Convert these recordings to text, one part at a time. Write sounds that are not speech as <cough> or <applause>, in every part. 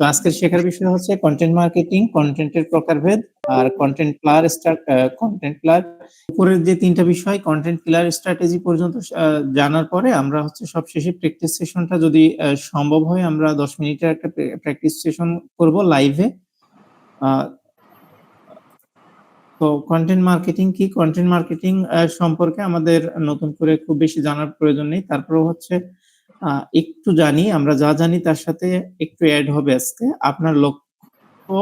তো আজকের শেখার বিষয় হচ্ছে কন্টেন্ট মার্কেটিং কন্টেন্টের প্রকারভেদ আর কন্টেন্ট প্লার কন্টেন্ট প্লার উপরের যে তিনটা বিষয় কন্টেন্ট প্লার স্ট্র্যাটেজি পর্যন্ত জানার পরে আমরা হচ্ছে সব শেষে প্র্যাকটিস সেশনটা যদি সম্ভব হয়, আমরা দশ মিনিটের একটা প্র্যাকটিস সেশন করব লাইভে তো কন্টেন্ট মার্কেটিং কি? কন্টেন্ট মার্কেটিং সম্পর্কে আমাদের নতুন করে খুব বেশি জানার প্রয়োজন নেই। তারপরে হচ্ছে একটু জানি, আমরা যা জানি তার সাথে একটু অ্যাড হবে আজকে। আপনার লক্ষ্য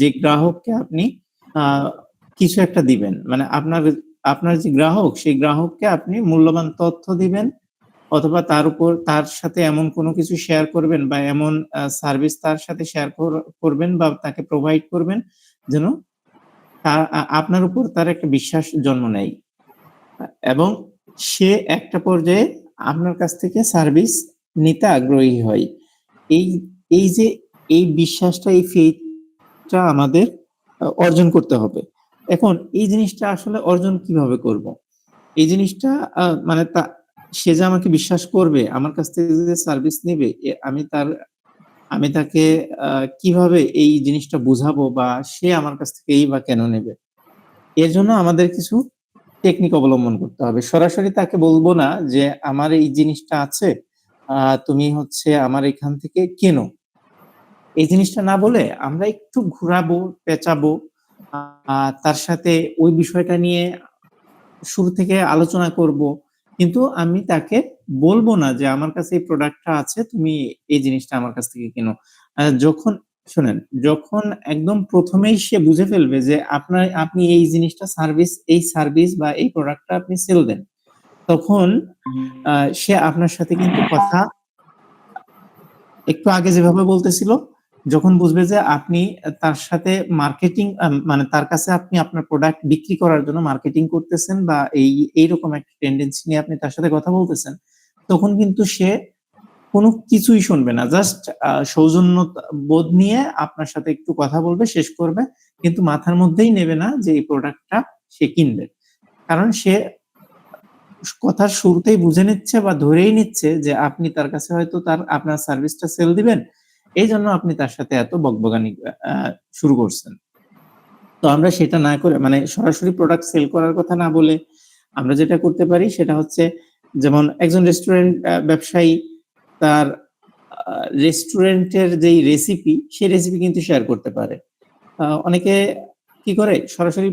যে গ্রাহককে আপনি কিছু একটা দিবেন। মানে আপনার আপনার যে গ্রাহক, সেই গ্রাহককে আপনি মূল্যবান তথ্য দিবেন, অথবা তার উপর, তার সাথে এমন কোনো কিছু শেয়ার করবেন বা এমন সার্ভিস তার সাথে শেয়ার করবেন বা তাকে প্রোভাইড করবেন, যেন তার আপনার উপর তার একটা বিশ্বাস জন্ম নেয়। এবং সে একটা পর্যায়ে আপনার কাছ থেকে সার্ভিস নিতে আগ্রহী হয়। এই এই যে, এই বিশ্বাসটা, এই ফেইথটা আমাদের অর্জন করতে হবে। এখন, এই জিনিসটা আসলে অর্জন কীভাবে করব? এই জিনিসটা মানে তা, সে যে আমাকে বিশ্বাস করবে, আমার কাছ থেকে যে সার্ভিস নেবে আমি তার, আমি তাকে কীভাবে এই জিনিসটা বুঝাবো বা সে আমার কাছ থেকে এই বা কেন নেবে? এর জন্য আমাদের কিছু টেকনিক অবলম্বন করতে হবে। সরাসরি তাকে বলব না যে, আমার এই জিনিসটা আছে তুমি হচ্ছে আমার এখান থেকে কেনো। এই জিনিসটা না বলে আমরা একটু ঘুরাবো, পেঁচাবো তার সাথে ওই বিষয়টা নিয়ে শুরু থেকে আলোচনা করব। কিন্তু আমি তাকে বলব না যে, আমার কাছে এই প্রোডাক্টটা আছে, তুমি এই জিনিসটা আমার কাছ থেকে কেনো। যখন শুনেন যখন একদম প্রথমেই সে বুঝে ফেলবে যে আপনার আপনি এই জিনিসটা সার্ভিস এই সার্ভিস বা এই প্রোডাক্টটা আপনি সেল দেন তখন সে আপনার সাথে কিন্তু কথা একটু আগে যেভাবে বলতেছিল যখন বুঝবে যে আপনি তার সাথে মার্কেটিং মানে তার কাছে আপনি আপনার প্রোডাক্ট বিক্রি করার জন্য মার্কেটিং করতেছেন বা এই এইরকম একটা টেন্ডেন্সি নিয়ে আপনি তার সাথে কথা বলতেছেন তখন কিন্তু সে কোনো কিছুই শুনবে না। জাস্ট সৌজন্য বোধ নিয়ে আপনার সাথে একটু কথা বলবে, শেষ করবে। কিন্তু মাথার মধ্যেই নেবে না যে এই প্রোডাক্টটা সে কিনবে। কারণ সে কথার শুরুতেই বুঝে নিচ্ছে বা ধরেই নিচ্ছে যে আপনি তার কাছে হয়তো তার, আপনার সার্ভিসটা সেল দিবেন। এই জন্য আপনি তার সাথে এত বকবগানি শুরু করছেন। তো আমরা সেটা না করে মানে সরাসরি প্রোডাক্ট সেল করার কথা না বলে আমরা যেটা করতে পারি সেটা হচ্ছে, যেমন একজন রেস্টুরেন্ট ব্যবসায়ী তার রেস্টুরেন্টের যেই রেসিপি সেই রেসিপি কিন্তু শেয়ার করতে পারে। অনেকে কি করে? সরাসরি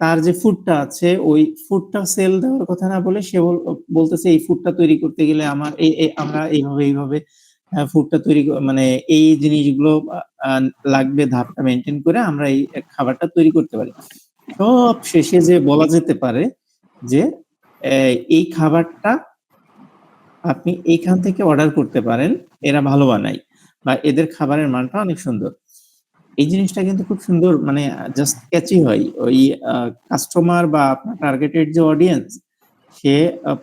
তার যে ফুডটা আছে, ওই ফুডটা সেল দেওয়ার কথা না বলে সে বলতেছে, এই ফুডটা তৈরি করতে গেলে আমার এই আমরা এইভাবে এইভাবে ফুডটা তৈরি মানে এই জিনিসগুলো লাগবে, ধাপটা মেনটেন করে আমরা এই খাবারটা তৈরি করতে পারি। সব শেষে যে বলা যেতে পারে যে এই খাবারটা আপনি এইখান থেকে অর্ডার করতে পারেন, এরা ভালো বানায় বা এদের খাবারের মানটা অনেক সুন্দর। এই জিনিসটা কিন্তু খুব সুন্দর মানে জাস্ট ক্যাচি হয়। ওই কাস্টমার বা আপনার টার্গেটেড যে অডিয়েন্স সে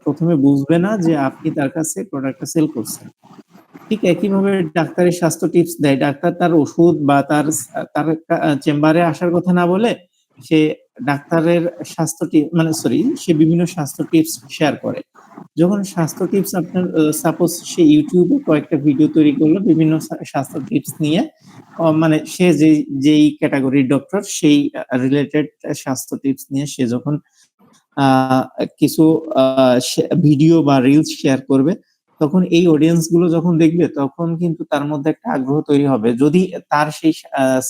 প্রথমে বুঝবে না যে আপনি তার কাছে প্রোডাক্টটা সেল করছেন। ঠিক একইভাবে ডাক্তারের স্বাস্থ্য টিপস দেয়। ডাক্তার তার ওষুধ বা তার তার চেম্বারে আসার কথা না বলে সে ডাক্তারের স্বাস্থ্য টিপ মানে সরি সে বিভিন্ন স্বাস্থ্য টিপস শেয়ার করে। যখন স্বাস্থ্য টিপস আপনার সাপোজ সে ইউটিউবে কয়েকটা ভিডিও তৈরি করল, বিভিন্ন স্বাস্থ্য টিপস নিয়ে মানে সে যে, যেই ক্যাটাগরির ডক্টর সেই রিলেটেড স্বাস্থ্য টিপস নিয়ে সে যখন কিছু ভিডিও বা রিলস শেয়ার করবে, তখন এই অডিয়েন্সগুলো যখন দেখবে, তখন কিন্তু তার মধ্যে একটা আগ্রহ তৈরি হবে। যদি তার সেই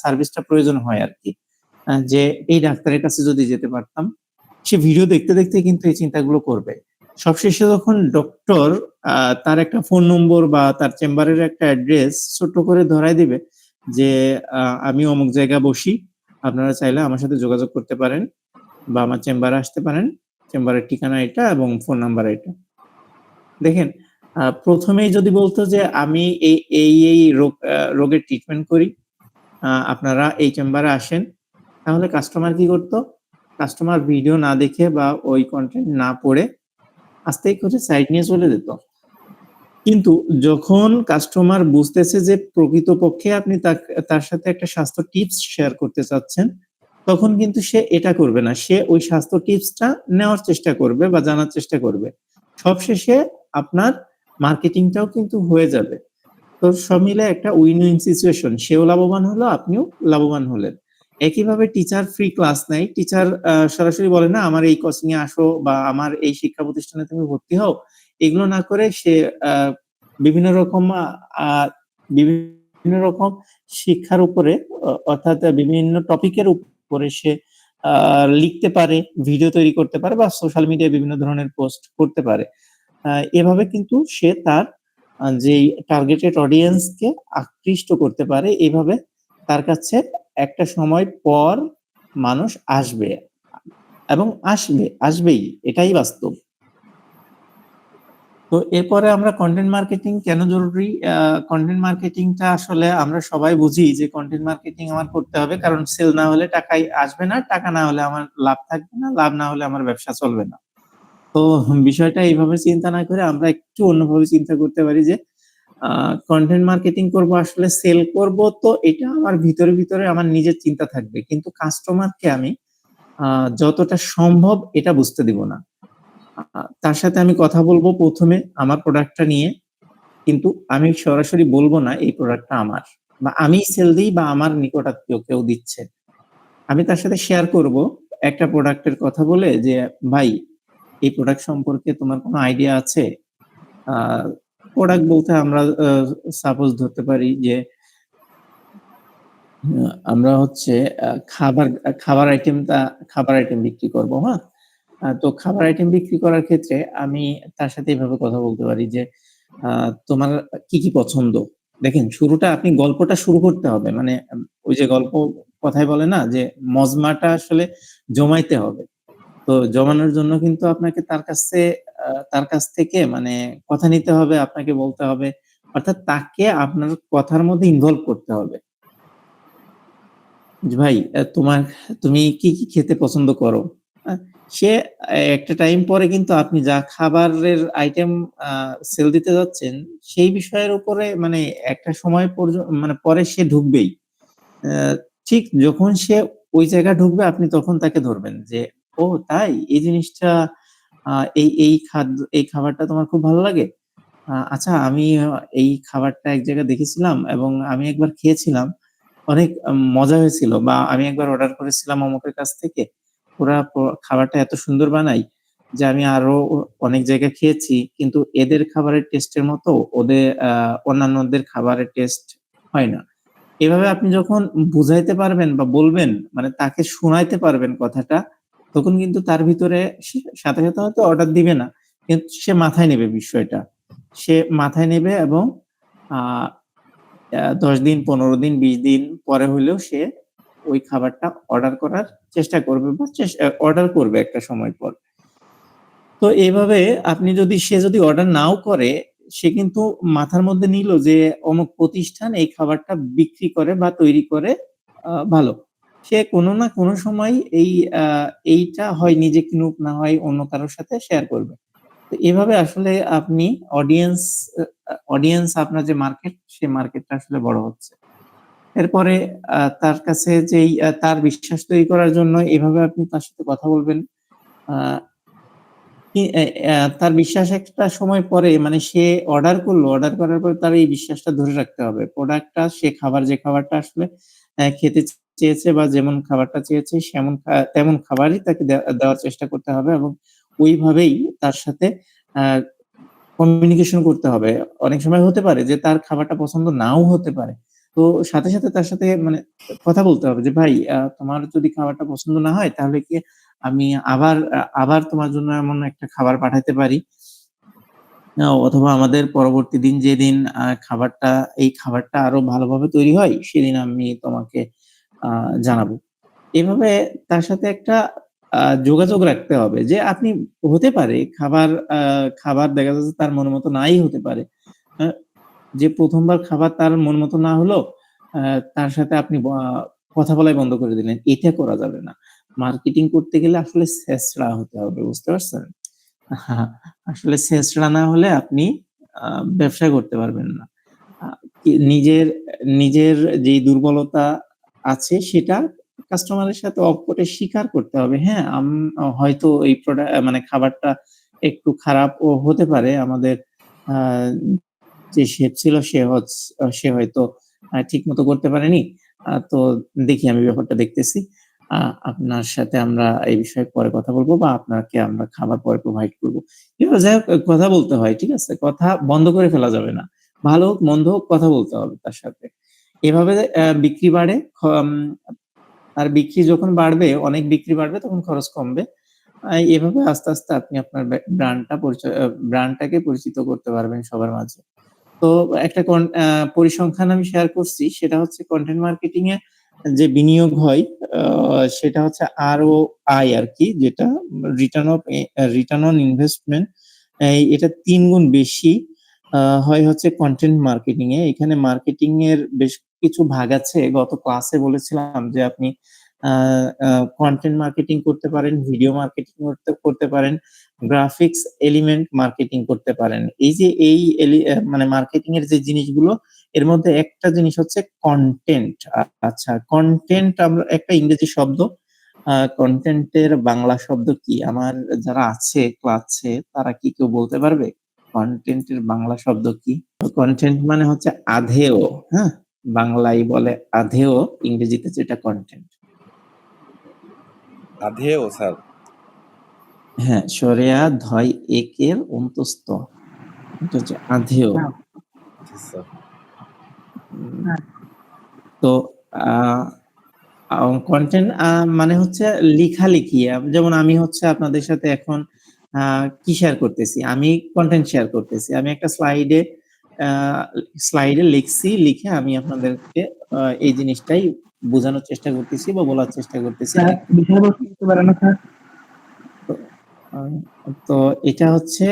সার্ভিসটা প্রয়োজন হয় আর কি। যে এই ডাক্তারের কাছে যদি যেতে পারতাম, সে ভিডিও দেখতে দেখতে কিন্তু এই চিন্তাগুলো করবে। সবশেষে যখন ডক্টর তার একটা ফোন নম্বর বা তার চেম্বারের একটা অ্যাড্রেস ছোট্ট করে ধরাই দিবে যে আমি অমুক জায়গায় বসি, আপনারা চাইলে আমার সাথে যোগাযোগ করতে পারেন বা আমার চেম্বারে আসতে পারেন। চেম্বারের ঠিকানা এটা এবং ফোন নাম্বার এটা। দেখেন প্রথমেই যদি বলতো যে, আমি এই এই এই রোগ রোগের ট্রিটমেন্ট করি আপনারা এই চেম্বারে আসেন তাহলে কাস্টমার কি করতো? কাস্টমার ভিডিও না দেখে বা ওই কন্টেন্ট না পড়ে আস্তে করে সাইড নিয়ে চলে যেত। কিন্তু যখন কাস্টমার বুঝতেছে যে প্রকৃতপক্ষে আপনি তার সাথে একটা স্বাস্থ্য টিপস শেয়ার করতে চাচ্ছেন তখন কিন্তু সে এটা করবে না। সে ওই স্বাস্থ্য টিপসটা নেওয়ার চেষ্টা করবে বা জানার চেষ্টা করবে। সবশেষে আপনার মার্কেটিংটাও কিন্তু হয়ে যাবে। তো সব মিলে একটা উইন-উইন সিচুয়েশন। সেও লাভবান হলো, আপনিও লাভবান হলেন। একইভাবে টিচার ফ্রি ক্লাস নেয়। টিচার সরাসরি বলে না, "আমার এই কোচিং এ আসো বা আমার এই শিক্ষা প্রতিষ্ঠানে তুমি ভর্তি হও।" এগুলো না করে সে বিভিন্ন রকম বিভিন্ন রকম শিক্ষার উপরে অর্থাৎ বিভিন্ন টপিকের উপরে সে লিখতে পারে, ভিডিও তৈরি করতে পারে বা সোশ্যাল মিডিয়ায় বিভিন্ন ধরনের পোস্ট করতে পারে। এভাবে কিন্তু সে তার যেই টার্গেটেড অডিয়েন্সকে আকৃষ্ট করতে পারে। এভাবে তার কাছে একটা সময় পর মানুষ আসবে এবং আসবে, আসবেই। এটাই বাস্তব। তো এরপরে আমরা কন্টেন্ট মার্কেটিং কেন জরুরি? কনটেন্ট মার্কেটিং টা আসলে আমরা সবাই বুঝি যে কন্টেন্ট মার্কেটিং আমার করতে হবে। কারণ সেল না হলে টাকাই আসবে না। টাকা না হলে আমার লাভ থাকবে না। লাভ না হলে আমার ব্যবসা চলবে না। তো বিষয়টা এইভাবে চিন্তা না করে আমরা একটু অন্যভাবে চিন্তা করতে পারি যে কনটেন্ট মার্কেটিং করব আসলে সেল করব তো এটা আমার ভিতরে, ভিতরে আমার নিজের চিন্তা থাকবে। কিন্তু কাস্টমারকে আমি যতটা সম্ভব এটা বুঝতে দিব না। তার সাথে আমি কথা বলব প্রথমে আমার প্রোডাক্টটা নিয়ে। কিন্তু আমি সরাসরি বলব না এই প্রোডাক্টটা আমার। বা আমি সেল দিই বা আমার নিকটাত্মীয় কেউ দিচ্ছে। আমি তার সাথে শেয়ার করব একটা প্রোডাক্টের কথা বলে যে, "ভাই, এই প্রোডাক্ট সম্পর্কে তোমার কোনো আইডিয়া আছে?" প্রোডাক্ট বলতে আমরা সাপোজ ধরতে পারি যে আমরা হচ্ছে খাবার খাবার আইটেমটা খাবার আইটেম বিক্রি করব, হ্যাঁ? তো খাবার আইটেম বিক্রি করার ক্ষেত্রে আমি তার সাথে এভাবে কথা বলতে পারি যে, "তোমার কি, কি পছন্দ?" দেখেন শুরুটা আপনি গল্পটা শুরু করতে হবে। মানে ওই যে গল্প কথায় বলে না যে মজমাটা আসলে জমাইতে হবে। তো জমানোর জন্য কিন্তু আপনাকে তার কাছে তার কাছ থেকে মানে কথা নিতে হবে, আপনাকে বলতে হবে। অর্থাৎ তাকে আপনার কথার মধ্যে ইনভলভ করতে হবে। "ভাই, তোমার তুমি কি, কি খেতে পছন্দ করো?" সে একটা টাইম পরে কিন্তু আপনি যা খাবারের আইটেম সেল দিতে যাচ্ছেন, সেই বিষয়ের উপরে মানে একটা সময় পর্য মানে পরে সে ঢুকবেই। ঠিক যখন সে ওই জায়গায় ঢুকবে আপনি তখন তাকে ধরবেন যে, "ও তাই? এই জিনিসটা এই, এই খাদ্য এই খাবারটা তোমার খুব ভালো লাগে? আচ্ছা আমি এই খাবারটা এক জায়গায় দেখেছিলাম এবং আমি একবার খেয়েছিলাম। অনেক মজা হয়েছিল বা আমি একবার অর্ডার করেছিলাম অমুকের কাছ থেকে। ওরা খাবারটা এত সুন্দর বানায় যে আমি আরও অনেক জায়গায় খেয়েছি। কিন্তু এদের খাবারের টেস্টের মতো ওদের অন্যান্যদের খাবারের টেস্ট হয় না।" এভাবে আপনি যখন বুঝাইতে পারবেন বা বলবেন মানে তাকে শোনাইতে পারবেন কথাটা, তখন কিন্তু তার ভিতরে সাথে, সাথে হয়তো অর্ডার দিবে না। কিন্তু সে মাথায় নেবে বিষয়টা। সে মাথায় নেবে এবং ১০ দিন, ১৫ দিন, ২০ দিন পরে হলেও সে ওই খাবারটা অর্ডার করার চেষ্টা করবে বা অর্ডার করবে একটা সময় পর। তো এভাবে আপনি যদি সে যদি অর্ডার নাও করে, সে কিন্তু মাথার মধ্যে নিল যে অমুক প্রতিষ্ঠান এই খাবারটা বিক্রি করে বা তৈরি করে ভালো। সে কোন না কোন সময় এই এইটা হয় নিজে কিনুক, না হয় অন্য কারোর সাথে শেয়ার করবে। তো এভাবে আসলে আপনি অডিয়েন্স অডিয়েন্স আপনার যে মার্কেট, সে মার্কেটটা আসলে বড় হচ্ছে। এরপরে তার কাছে যেই তার বিশ্বাস তৈরি করার জন্য এভাবে আপনি তার সাথে কথা বলবেন। তার বিশ্বাস একটা সময় পরে মানে সে অর্ডার করল, অর্ডার করার পরে তার এই বিশ্বাসটা ধরে রাখতে হবে। প্রোডাক্টটা সে খাবার যে খাবারটা আসলে খেতে চেয়েছে বা যেমন খাবারটা চেয়েছে সেমন তেমন খাবারই তাকে দেওয়ার চেষ্টা করতে হবে এবং ওইভাবেই তার সাথে কমিউনিকেশন করতে হবে। অনেক সময় হতে পারে যে তার খাবারটা পছন্দ নাও হতে পারে। তো সাথে, সাথে তার সাথে মানে কথা বলতে হবে যে, "ভাই, তোমার যদি খাবারটা পছন্দ না হয় তাহলে কি আমি আবার আবার তোমার জন্য এমন একটা খাবার পাঠাতে পারি।" অথবা আমাদের পরবর্তী দিন যেদিন খাবারটা এই খাবারটা আরও ভালোভাবে তৈরি হয়, সেদিন আমি তোমাকে জানাব। এভাবে তার সাথে একটা যোগাযোগ রাখতে হবে যে আপনি হতে পারে খাবার খাবার দেখা যাচ্ছে তার মন মতো নাই হতে পারে। যে প্রথমবার খাবার তার মন মতো না হলো, তার সাথে আপনি কথা বলাই বন্ধ করে দিলেন। এটা করা যাবে না। মার্কেটিং করতে গেলে আসলে ছেঁচড়া হতে হবে। বুঝতে পারছেন? <laughs> আসলে ছেঁচড়া না হলে আপনি ব্যবসা করতে পারবেন না। নিজের নিজের যেই দুর্বলতা আছে সেটা কাস্টমারের সাথে অকপটে স্বীকার করতে হবে। হ্যাঁ, হয়তো এই প্রোডাক্ট মানে খাবারটা একটু খারাপও হতে পারে। আমাদের যে শেফ ছিল সে সে হয়তো ঠিক মতো করতে পারেনি। তো দেখি আমি ব্যাপারটা দেখতেছি। আপনার সাথে আমরা এই বিষয়ে পরে কথা বলব বা আপনাকে আমরা খাবার পরে প্রোভাইড করব যাই হোক কথা বলতে হয়, ঠিক আছে? কথা বন্ধ করে ফেলা যাবে না। ভালো হোক, মন্দ হোক কথা বলতে হবে তার সাথে। এভাবে বিক্রি বাড়ে, আর বিক্রি যখন বাড়বে, অনেক বিক্রি বাড়বে তখন খরচ কমবে। এভাবে আস্তে, আস্তে আপনি আপনার ব্র্যান্ডটা পরিচয় ব্র্যান্ডটাকে পরিচিত করতে পারবেন সবার মাঝে। তো একটা পরিসংখ্যান আমি শেয়ার করছি সেটা হচ্ছে কন্টেন্ট মার্কেটিং এ যে বিনিয়োগ হয় সেটা হচ্ছে আর ও আই আর কি যেটা return of return on investment এটা ৩ গুণ বেশি হয় হচ্ছে কন্টেন্ট মার্কেটিং এ। এখানে মার্কেটিং এর বেশ কিছু ভাগ আছে। গত ক্লাসে বলেছিলাম যে আপনি কনটেন্ট মার্কেটিং করতে পারেন, ভিডিও মার্কেটিং করতে পারেন, গ্রাফিক্স এলিমেন্ট মার্কেটিং করতে পারেন। এই যে এই মানে মার্কেটিং এর যে জিনিসগুলো এর মধ্যে একটা জিনিস হচ্ছে কন্টেন্ট আচ্ছা কন্টেন্ট আমরা একটা ইংরেজি শব্দ। আ কনটেন্ট এর বাংলা শব্দ কি? আমার যারা আছে ক্লাসে তারা কি কেউ বলতে পারবে? কনটেন্ট এর বাংলা শব্দ কি? কন্টেন্ট মানে হচ্ছে আধেয়, হ্যাঁ? বাংলায় বলে আধেও ইংরেজিতে যেটা কন্টেন্ট আধেয় স্যার? হ্যাঁ, সরেয়া ধয় একের অন্তস্থ। এটা হচ্ছে। জি স্যার। উম তো কনটেন্ট মানে হচ্ছে লিখালিখি। যেমন আমি হচ্ছে আপনাদের সাথে এখন কি শেয়ার করতেছি? আমি কন্টেন্ট শেয়ার করতেছি। আমি একটা স্লাইডে স্লাইডে লিখছি, লিখে আমি আপনাদেরকে এই জিনিসটাই বোঝানোর চেষ্টা করতেছি বা বলার চেষ্টা করতেছি। তো এটা হচ্ছে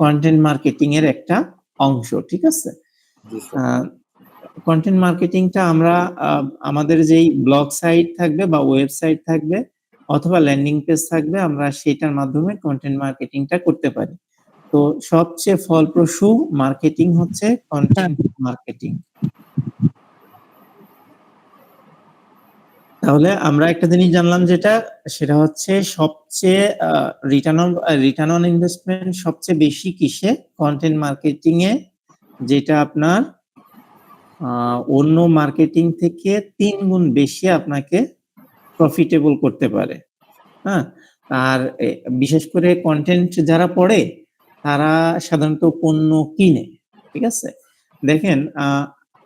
কনটেন্ট মার্কেটিং এর একটা অংশ, ঠিক আছে? কনটেন্ট মার্কেটিং টা আমরা আমাদের যেই ব্লগ সাইট থাকবে বা ওয়েবসাইট থাকবে অথবা ল্যান্ডিং পেজ থাকবে আমরা সেটার মাধ্যমে কন্টেন্ট মার্কেটিং টা করতে পারি। তো সবচেয়ে ফলপ্রসূ মার্কেটিং হচ্ছে কন্টেন্ট মার্কেটিং। তাহলে আমরা একটা জিনিস জানলাম যেটা, সেটা হচ্ছে সবচেয়ে return on return on investment সবচেয়ে বেশি কিসে? কন্টেন্ট মার্কেটিং এ, যেটা আপনার অন্য মার্কেটিং থেকে ৩ গুণ বেশি আপনাকে প্রফিটেবল করতে পারে। হ্যাঁ? আর বিশেষ করে কন্টেন্ট যারা পড়ে তারা সাধারণত পণ্য কিনে। ঠিক আছে? দেখেন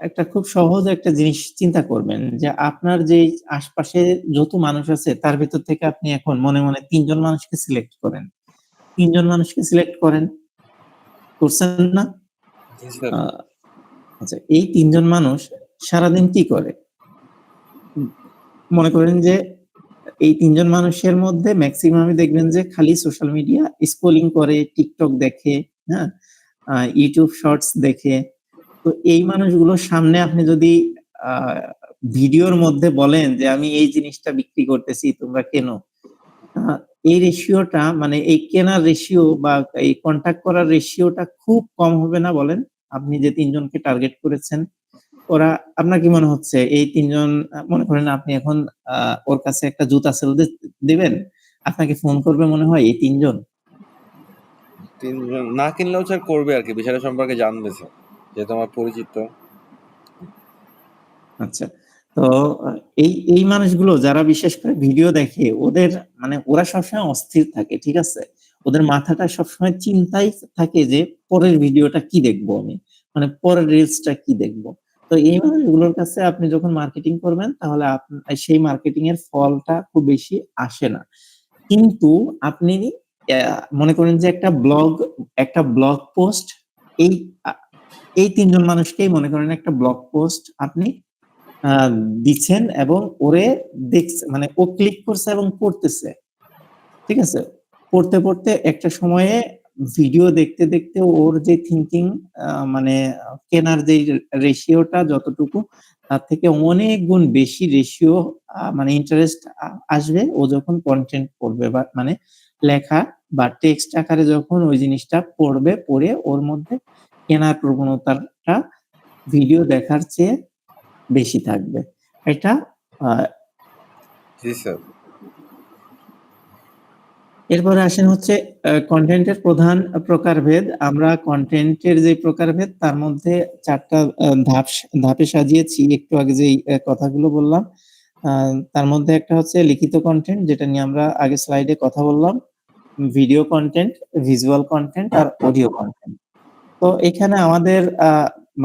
একটা খুব সহজ একটা জিনিস চিন্তা করবেন যে আপনার যে আশপাশে যত মানুষ আছে তার ভেতর থেকে আপনি এখন মনে, মনে তিনজন মানুষকে সিলেক্ট করেন। তিনজন মানুষকে সিলেক্ট করেন। করছেন না? আচ্ছা এই তিনজন মানুষ সারাদিন কি করে? মনে করেন যে এই তিনজন মানুষের মধ্যে মেক্সিমামই দেখবেন যে খালি সোশ্যাল মিডিয়া স্ক্রলিং করে, টিকটক দেখে, হ্যাঁ? ইউটিউব শর্টস দেখে। তো এই মানুষগুলোর সামনে আপনি যদি ভিডিওর মধ্যে বলেন যে আমি এই জিনিসটা বিক্রি করতেছি তোমরা কেন এই রেশিওটা মানে এই কেনার রেশিও বা এই কন্ট্যাক্ট করার রেশিওটা খুব কম হবে না বলেন? আপনি যে তিনজনকে টার্গেট করেছেন। ওরা আপনার কি মনে হচ্ছে এই তিনজন মনে করেন আপনি এখন ওর কাছে একটা জুতা সেল দিবেন। আপনাকে ফোন করবে মনে হয় এই ৩ জন? ৩ জন না কিনলেও স্যার করবে আরকি বিষয়টা সম্পর্কে জানবে স্যার। যেহেতু আমার পরিচিত। আচ্ছা। তো এই, এই মানুষগুলো যারা বিশেষ করে ভিডিও দেখে ওদের মানে ওরা সবসময় অস্থির থাকে, ঠিক আছে? ওদের মাথাটা সবসময় চিন্তায় থাকে যে পরের ভিডিওটা কি দেখব আমি? মানে পরের রিলসটা কি দেখব? তো এই মানুষগুলোর কাছে আপনি যখন মার্কেটিং করবেন তাহলে সেই মার্কেটিং এর ফলটা খুব বেশি আসে না। কিন্তু আপনি মনে করেন যে একটা ব্লগ একটা ব্লগ পোস্ট এই এই তিনজন মানুষকেই মনে করেন একটা ব্লগ পোস্ট আপনি দিচ্ছেন এবং ওরে দেখছে মানে ও ক্লিক করছে এবং পড়তেছে। ঠিক আছে? পড়তে, পড়তে একটা সময়ে ভিডিও দেখতে, দেখতে ওর যে থিঙ্কিং মানে কেনার যেই রেশিওটা যতটুকু তার থেকে অনেক গুণ বেশি রেশিও মানে ইন্টারেস্ট আসবে ও যখন কন্টেন্ট পড়বে বা মানে লেখা বা টেক্সট আকারে যখন ওই জিনিসটা পড়বে, পড়ে ওর মধ্যে কেনার প্রবণতাটা ভিডিও দেখার চেয়ে বেশি থাকবে। এটা। এরপরে আসেন হচ্ছে কন্টেন্টের প্রধান প্রকারভেদ। আমরা কন্টেন্টের যে প্রকারভেদ, তার মধ্যে চারটা ধাপ, ধাপে সাজিয়েছি। একটু আগে যেই কথাগুলো বললাম তার মধ্যে একটা হচ্ছে লিখিত কন্টেন্ট যেটা নিয়ে আমরা আগে স্লাইডে কথা বললাম। ভিডিও কন্টেন্ট ভিজুয়াল কন্টেন্ট আর অডিও কন্টেন্ট তো এখানে আমাদের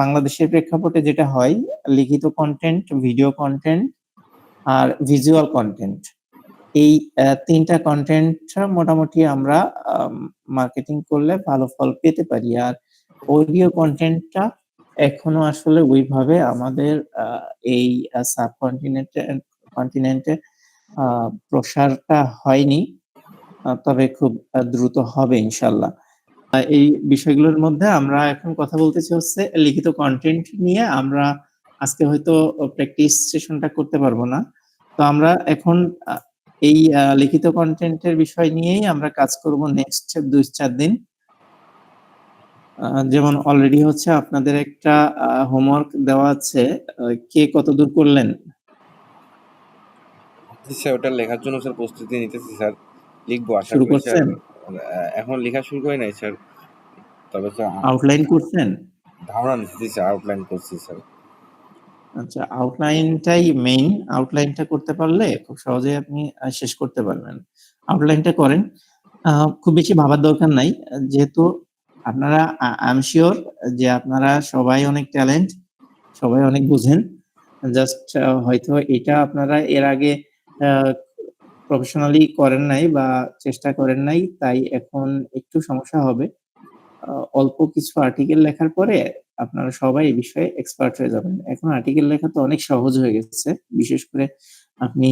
বাংলাদেশের প্রেক্ষাপটে যেটা হয়, লিখিত কন্টেন্ট ভিডিও কন্টেন্ট আর ভিজুয়াল কন্টেন্ট এই তিনটা কন্টেন্ট মোটামুটি আমরা মার্কেটিং করলে ভালো ফল পেতে পারি। আর অডিও কন্টেন্টটা এখনও আসলে ওইভাবে আমাদের এই সাব কন্টিনেন্টে কন্টিনেন্টে প্রসারটা হয়নি। তবে খুব দ্রুত হবে ইনশাল্লাহ এই বিষয়গুলোর মধ্যে আমরা এখন কথা বলতেছি হচ্ছে লিখিত কন্টেন্ট নিয়ে। আমরা আজকে হয়তো প্র্যাকটিস সেশনটা করতে পারব না। তো আমরা এখন এই লিখিত কন্টেন্টের বিষয় নিয়েই আমরা কাজ করব নেক্সট দুই চার দিন। যেমন অলরেডি হচ্ছে আপনাদের একটা হোমওয়ার্ক দেওয়া আছে কে কত দূর করলেন? স্যার ওটা লেখার জন্য স্যার প্রস্তুতি নিতেছি স্যার। লিখব আশা শুরু করছেন? এখন লেখা শুরু করি নাই স্যার। তবে স্যার আউটলাইন করছেন? ধারণা নিতেছি স্যার আউটলাইন করছি স্যার। আচ্ছা আউটলাইনটাই মেইন আউটলাইনটা করতে পারলে খুব সহজেই আপনি শেষ করতে পারবেন। আউটলাইনটা করেন। খুব বেশি ভাবার দরকার নাই। যেহেতু আপনারা আই এম শিওর যে আপনারা সবাই অনেক ট্যালেন্ট সবাই অনেক বুঝেন। জাস্ট হয়তো এটা আপনারা এর আগে প্রফেশনালি করেন নাই বা চেষ্টা করেন নাই, তাই এখন একটু সমস্যা হবে। অল্প কিছু আর্টিকেল লেখার পরে আপনারা সবাই এই বিষয়ে এক্সপার্ট হয়ে যাবেন। এখন আর্টিকেল লেখা তো অনেক সহজ হয়ে গেছে। বিশেষ করে আপনি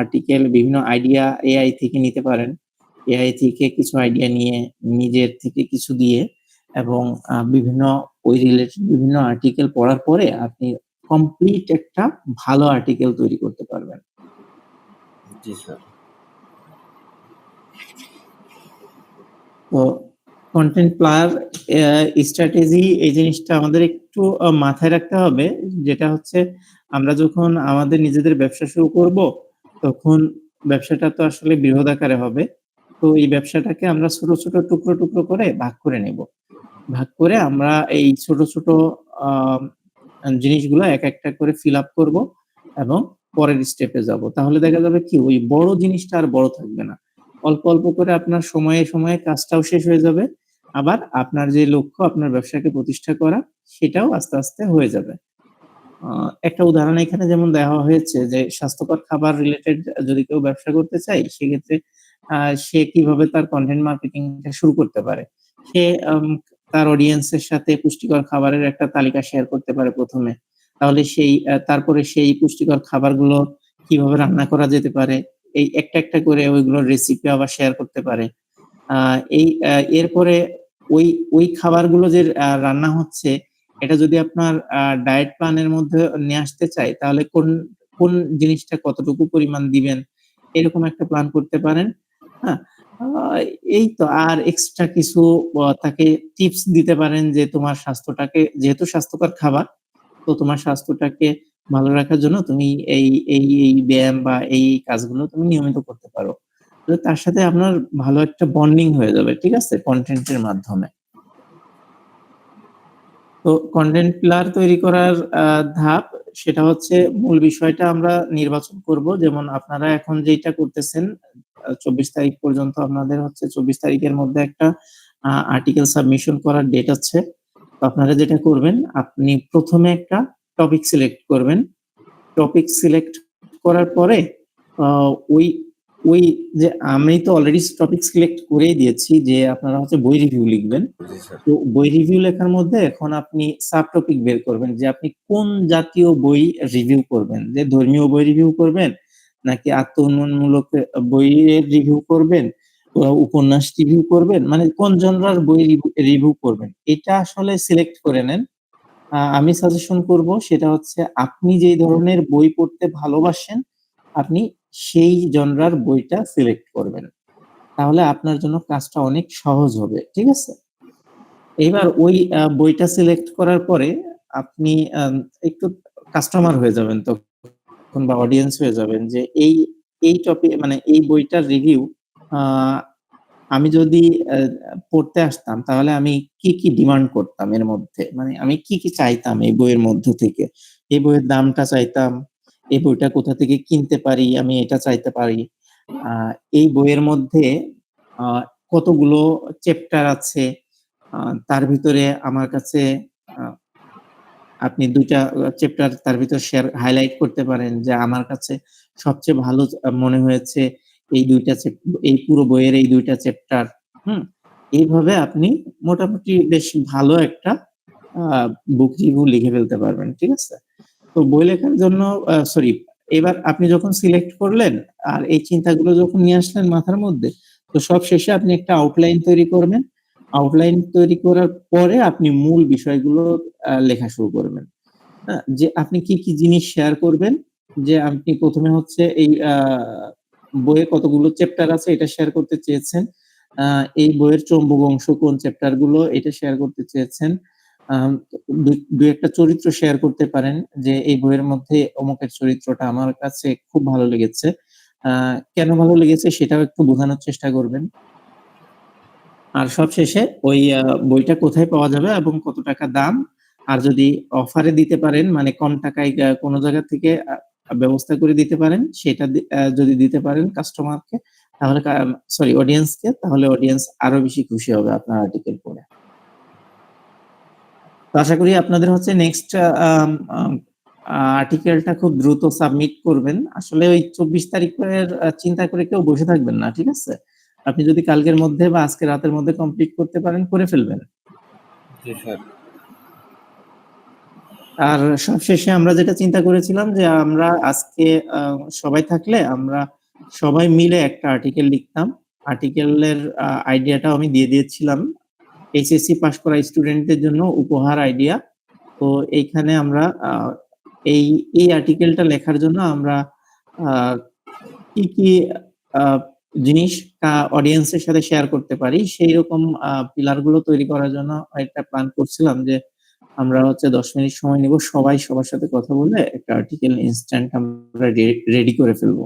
আর্টিকেল বিভিন্ন আইডিয়া এআই থেকে নিতে পারেন। এআই থেকে কিছু আইডিয়া নিয়ে নিজের থেকে কিছু দিয়ে এবং বিভিন্ন ওই রিলেটেড বিভিন্ন আর্টিকেল পড়ার পরে আপনি কমপ্লিট একটা ভালো আর্টিকেল তৈরি করতে পারবেন। জি স্যার তো কন্টেন্ট প্লার স্ট্র্যাটেজি এই জিনিসটা আমাদের একটু মাথায় রাখতে হবে। যেটা হচ্ছে আমরা যখন আমাদের নিজেদের ব্যবসা শুরু করব, তখন ব্যবসাটা তো আসলে বৃহৎ আকারে হবে। তো এই ব্যবসাটাকে আমরা ছোট ছোট, টুকরো টুকরো করে ভাগ করে নেব। ভাগ করে আমরা এই ছোট ছোট জিনিসগুলো এক একটা করে ফিল আপ করব এবং পরের স্টেপে যাব। তাহলে দেখা যাবে কি, ওই বড় জিনিসটা আর বড় থাকবে না। অল্প অল্প করে আপনার সময়ে সময়ে কাজটাও শেষ হয়ে যাবে। আবার আপনার যে লক্ষ্য, আপনার ব্যবসাকে প্রতিষ্ঠা করা, সেটাও আস্তে আস্তে হয়ে যাবে। একটা উদাহরণ এখানে যেমন দেওয়া হয়েছে যে স্বাস্থ্যকর খাবার রিলেটেড যদি কেউ ব্যবসা করতে চায়, সেক্ষেত্রে সে কীভাবে তার কন্টেন্ট মার্কেটিংটা শুরু করতে পারে? সে তার অডিয়েন্সের সাথে পুষ্টিকর খাবারের একটা তালিকা শেয়ার করতে পারে প্রথমে। তাহলে সেই তারপরে সেই পুষ্টিকর খাবারগুলো কীভাবে রান্না করা যেতে পারে, এই একটা একটা করে ওইগুলোর রেসিপি আবার শেয়ার করতে পারে। এই এরপরে ওই ওই খাবারগুলো যে রান্না হচ্ছে, এটা যদি আপনার ডায়েট প্ল্যানের মধ্যে নিয়ে আসতে চাই তাহলে কোন কোন জিনিসটা কতটুকু পরিমাণ দিবেন? এরকম একটা প্ল্যান করতে পারেন। হ্যাঁ এই তো আর এক্সট্রা কিছু তাকে টিপস দিতে পারেন যে, তোমার স্বাস্থ্যটাকে, যেহেতু স্বাস্থ্যকর খাবার, তো তোমার স্বাস্থ্যটাকে ভালো রাখার জন্য তুমি এই এই এই ব্যায়াম বা এই কাজগুলো তুমি নিয়মিত করতে পারো। তো তার সাথে আপনার ভালো একটা বন্ডিং হয়ে যাবে, ঠিক আছে? কন্টেন্টের মাধ্যমে। তো কন্টেন্ট পিলার তৈরি করার ধাপ সেটা হচ্ছে মূল বিষয়টা আমরা নির্বাচন করব। যেমন আপনারা এখন যেটা করতেছেন চব্বিশ তারিখ পর্যন্ত আপনাদের হচ্ছে চব্বিশ তারিখের মধ্যে একটা আর্টিকেল সাবমিশন করার ডেট আছে। তো আপনারা যেটা করবেন, আপনি প্রথমে একটা টপিক সিলেক্ট করবেন। টপিক সিলেক্ট করার পরে ওই ওই যে আমি তো অলরেডি টপিক সিলেক্ট করেই দিয়েছি যে আপনারা হচ্ছে বই রিভিউ লিখবেন। তো বই রিভিউ লেখার মধ্যে এখন আপনি সাব টপিক বের করবেন যে আপনি কোন জাতীয় বই রিভিউ করবেন। যে ধর্মীয় বই রিভিউ করবেন নাকি আত্ম উন্নয়নমূলক বইয়ের রিভিউ করবেন উপন্যাস রিভিউ করবেন? মানে কোন জনরার বই রিভিউ করবেন? এটা আসলে সিলেক্ট করে নেন। আহ, আমি সাজেশন করব সেটা হচ্ছে আপনি যেই ধরনের বই পড়তে ভালোবাসেন আপনি সেই জনরার বইটা সিলেক্ট করবেন তাহলে আপনার জন্য কাজটা অনেক সহজ হবে ঠিক আছে এবার ওই বইটা সিলেক্ট করার পরে আপনি একটু কাস্টমার হয়ে যাবেন তখন বা অডিয়েন্স হয়ে যাবেন যে এই এই টপিক মানে এই বইটার রিভিউ আমি যদি পড়তে আসতাম তাহলে আমি কি, কি ডিমান্ড করতাম এর মধ্যে? মানে আমি কি, কি চাইতাম এই বইয়ের মধ্য থেকে? এই বইয়ের দামটা চাইতাম, এই বইটা কোথা থেকে কিনতে পারি আমি এটা চাইতে পারি। এই বইয়ের মধ্যে কতগুলো চ্যাপ্টার আছে। তার ভিতরে আমার কাছে আপনি দুইটা চ্যাপ্টার তার ভিতর শেয়ার হাইলাইট করতে পারেন যে আমার কাছে সবচেয়ে ভালো মনে হয়েছে এই ২ টা এই পুরো বইয়ের এই দুইটা চ্যাপ্টার, হুম? এইভাবে আপনি মোটামুটি বেশ ভালো একটা বুক রিভিউ লিখে ফেলতে পারবেন। ঠিক আছে? তো বই লেখার জন্য সরি এবার আপনি যখন সিলেক্ট করলেন আর এই চিন্তাগুলো যখন নিয়ে আসলেন মাথার মধ্যে, তো সব শেষে আপনি একটা আউটলাইন তৈরি করবেন। আউটলাইন তৈরি করার পরে আপনি মূল বিষয়গুলো লেখা শুরু করবেন। হ্যাঁ? যে আপনি কি, কি জিনিস শেয়ার করবেন, যে আপনি প্রথমে হচ্ছে এই বইয়ে কতগুলো চ্যাপ্টার আছে এটা শেয়ার করতে চেয়েছেন। এই বইয়ের চম্বক অংশ কোন চ্যাপ্টারগুলো এটা শেয়ার করতে চেয়েছেন। আ দু ২-১ চরিত্র শেয়ার করতে পারেন যে এই বইয়ের মধ্যে অমুকের চরিত্রটা আমার কাছে খুব ভালো লেগেছে। কেন ভালো লেগেছে সেটাও একটু বোঝানোর চেষ্টা করবেন। আর সবশেষে ওই বইটা কোথায় পাওয়া যাবে এবং কত টাকা দাম? আর যদি অফারে দিতে পারেন মানে কম টাকায় কোন জায়গা থেকে ব্যবস্থা করে দিতে পারেন, সেটা যদি দিতে পারেন কাস্টমারকে তাহলে সরি অডিয়েন্সকে তাহলে অডিয়েন্স আরও বেশি খুশি হবে আপনার আর্টিকেল পড়ে। তো আশা করি আপনাদের হচ্ছে নেক্সট আর্টিকেলটা খুব দ্রুত সাবমিট করবেন। আসলে ওই ২৪ তারিখের চিন্তা করে কেউ বসে থাকবেন না। ঠিক আছে? আপনি যদি কালকের মধ্যে বা আজকে রাতের মধ্যে কমপ্লিট করতে পারেন করে ফেলবেন। জি স্যার। আর সবশেষে আমরা যেটা চিন্তা করেছিলাম যে আমরা আজকে সবাই থাকলে আমরা সবাই মিলে একটা আর্টিকেল লিখতাম। আর্টিকেলের আইডিয়াটাও আমি দিয়ে দিয়েছিলাম। এইচএসসি পাস করা স্টুডেন্টদের জন্য উপহার আইডিয়া। তো এইখানে আমরা এই, এই আর্টিকেলটা লেখার জন্য আমরা কি, কি জিনিস অডিয়েন্সের সাথে শেয়ার করতে পারি সেইরকম আ পিলারগুলো তৈরি করার জন্য একটা প্ল্যান করছিলাম যে আমরা হচ্ছে ১০ মিনিট সময় নিব। সবাই সবার সাথে কথা বলে একটা আর্টিকেল ইনস্ট্যান্ট আমরা রেডি করে ফেলব।